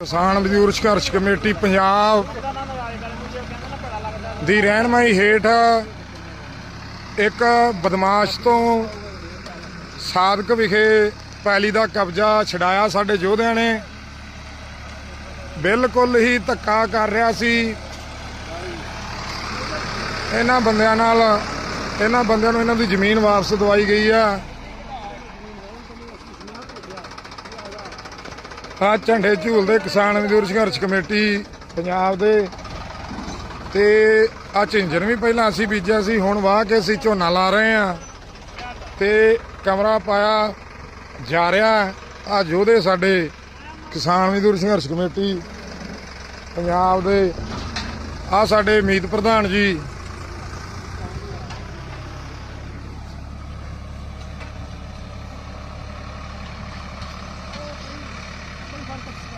ਕਿਸਾਨ ਮਜ਼ਦੂਰ ਸੰਘਰਸ਼ ਕਮੇਟੀ ਪੰਜਾਬ ਦੀ ਰਹਿਨਮਾਈ ਹੇਠ ਇੱਕ ਬਦਮਾਸ਼ ਤੋਂ ਸਾਦਕ ਵਿਖੇ ਪੈਲੀ ਦਾ ਕਬਜ਼ਾ ਛਡਾਇਆ ਸਾਡੇ ਯੋਧਿਆਂ ਨੇ। ਬਿਲਕੁਲ ਹੀ ਧੱਕਾ ਕਰ ਰਿਹਾ ਸੀ। ਇਹਨਾਂ ਬੰਦਿਆਂ ਨਾਲ, ਇਹਨਾਂ ਬੰਦਿਆਂ ਨੂੰ ਇਹਨਾਂ ਦੀ ਜ਼ਮੀਨ ਵਾਪਸ ਦਵਾਈ ਗਈ ਆ। ਆ ਝੰਡੇ ਝੂਲਦੇ ਕਿਸਾਨ ਮਜ਼ਦੂਰ ਸੰਘਰਸ਼ ਕਮੇਟੀ ਪੰਜਾਬ ਦੇ। ਤੇ ਆ ਝਿੰਜਰ ਵੀ ਪਹਿਲਾਂ ਅਸੀਂ ਬੀਜਿਆ ਸੀ, ਹੁਣ ਵਾਹ ਕੇ ਅਸੀਂ ਝੋਨਾ ਲਾ ਰਹੇ ਆ ਤੇ ਕਮਰਾ ਪਾਇਆ ਜਾ ਰਿਹਾ ਆ ਯੋਧੇ ਸਾਡੇ ਕਿਸਾਨ ਮਜ਼ਦੂਰ ਸੰਘਰਸ਼ ਕਮੇਟੀ ਪੰਜਾਬ ਦੇ। ਆ ਸਾਡੇ ਮੀਤ ਪ੍ਰਧਾਨ ਜੀ context